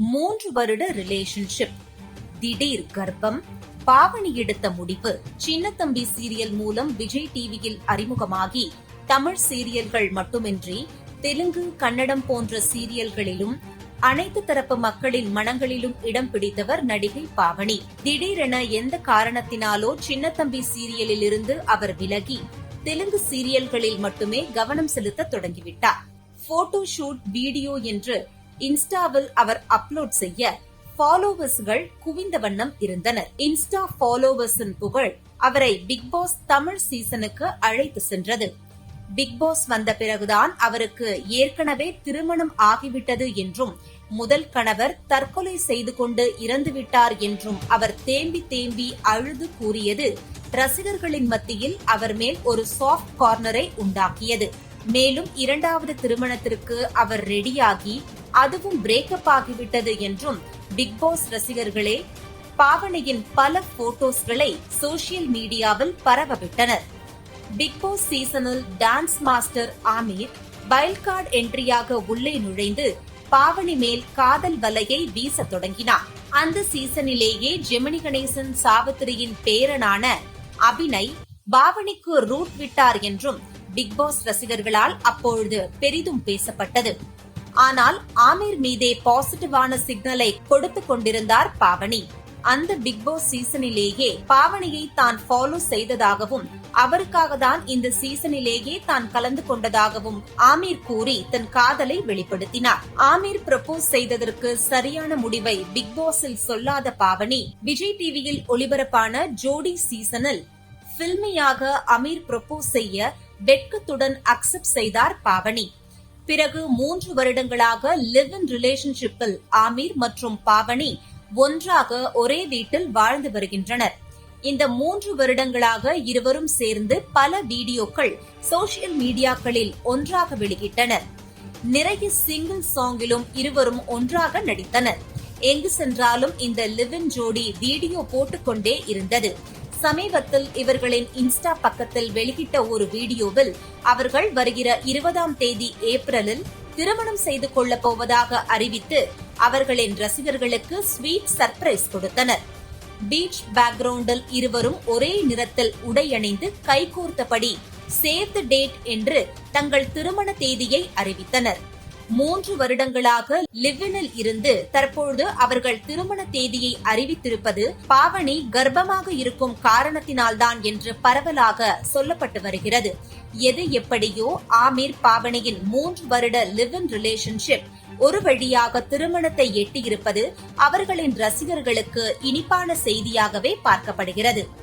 மூன்று வருட ரிலேஷன்ஷிப் திடீர் கர்ப்பம் பாவனி எடுத்த முடிவு. சின்னத்தம்பி சீரியல் மூலம் விஜய் டிவியில் அறிமுகமாகி தமிழ் சீரியல்கள் மட்டுமின்றி தெலுங்கு கன்னடம் போன்ற சீரியல்களிலும் அனைத்து தரப்பு மக்களின் மனங்களிலும் இடம் பிடித்தவர் நடிகை பாவனி. திடீரென எந்த காரணத்தினாலோ சின்னத்தம்பி சீரியலில் இருந்து அவர் விலகி தெலுங்கு சீரியல்களில் மட்டுமே கவனம் செலுத்த தொடங்கிவிட்டார். போட்டோ ஷூட் வீடியோ என்று இன்ஸ்டாவில் அவர் அப்லோட் செய்ய ஃபாலோவர்ஸ்கள் குவிந்த வண்ணம் இருந்தனர். இன்ஸ்டா ஃபாலோவர்ஸின் புகழ் அவரை பிக் பாஸ் தமிழ் சீசனுக்கு அழைத்து சென்றது. பிக் பாஸ் வந்த பிறகுதான் அவருக்கு ஏற்கனவே திருமணம் ஆகிவிட்டது என்றும் முதல் கணவர் தற்கொலை செய்து கொண்டு இறந்துவிட்டார் என்றும் அவர் தேம்பி தேம்பி அழுது கூறியது ரசிகர்களின் மத்தியில் அவர் மேல் ஒரு சாஃப்ட் கார்னரை உண்டாக்கியது. மேலும் இரண்டாவது திருமணத்திற்கு அவர் ரெடியாகி அதுவும் பிரேக்கப் ஆகிவிட்டது என்றும் பிக் பாஸ் ரசிகர்களே பாவனையின் பல போட்டோஸ்களை சோசியல் மீடியாவில் பரவவிட்டனர். பிக் பாஸ் சீசனில் dance master Aamir wild card என்ட்ரியாக உள்ளே நுழைந்து பாவனி மேல் காதல் வலையை வீச தொடங்கினார். அந்த சீசனிலேயே ஜெமினி கணேசன் சாவித்திரியின் பேரனான அபிநய் பாவனிக்கு ரூட் விட்டார் என்றும் பிக் பாஸ் ரசிகர்களால் அப்பொழுது பெரிதும் பேசப்பட்டது. ஆனால் ஆமீர் மீதே பாசிட்டிவான சிக்னலை கொடுத்து கொண்டிருந்தார் பாவனி. அந்த பிக் பாஸ் சீசனிலேயே பாவனியை தான் ஃபாலோ செய்ததாகவும் அவருக்காக தான் இந்த சீசனிலேயே தான் கலந்து கொண்டதாகவும் ஆமீர் கூறி தன் காதலை வெளிப்படுத்தினார். ஆமீர் ப்ரப்போஸ் செய்ததற்கு சரியான முடிவை பிக் பாஸில் சொல்லாத பாவனி விஜய் டிவியில் ஒளிபரப்பான ஜோடி சீசனில் பில்மியாக அமீர் ப்ரப்போஸ் செய்ய வெட்கத்துடன் அக்செப்ட் செய்தார் பாவனி. பிறகு மூன்று வருடங்களாக லிவ் இன் ரிலேஷன்ஷிப்பில் ஆமீர் மற்றும் பாவனி ஒன்றாக ஒரே வீட்டில் வாழ்ந்து வருகின்றனர். இந்த மூன்று வருடங்களாக இருவரும் சேர்ந்து பல வீடியோக்கள் சோசியல் மீடியாக்களில் ஒன்றாக வெளியிட்டனர். நிறைய சிங்கிள் சாங்கிலும் இருவரும் ஒன்றாக நடித்தனர். எங்கு சென்றாலும் இந்த லிவ் இன் ஜோடி வீடியோ போட்டுக்கொண்டே இருந்தது. சமீபத்தில் இவர்களின் இன்ஸ்டா பக்கத்தில் வெளியிட்ட ஒரு வீடியோவில் அவர்கள் வருகிற இருபதாம் தேதி ஏப்ரலில் திருமணம் செய்து கொள்ளப் போவதாக அறிவித்து அவர்களின் ரசிகர்களுக்கு ஸ்வீட் சர்ப்ரைஸ் கொடுத்தனர். பீச் பேக்ரவுண்டில் இருவரும் ஒரே நிறத்தில் உடையணிந்து கைகோர்த்தபடி சேவ் த டேட் என்று தங்கள் திருமண தேதியை அறிவித்தனர். மூன்று வருடங்களாக லிவ்வினில் இருந்து தற்பொழுது அவர்கள் திருமண தேதியை அறிவித்திருப்பது பாவனி கர்ப்பமாக இருக்கும் காரணத்தினால்தான் என்று பரவலாக சொல்லப்பட்டு வருகிறது. எது எப்படியோ ஆமீர் பாவனியின் மூன்று வருட லிவ் இன் ரிலேஷன்ஷிப் ஒரு வழியாக திருமணத்தை எட்டியிருப்பது அவர்களின் ரசிகர்களுக்கு இனிப்பான செய்தியாகவே பார்க்கப்படுகிறது.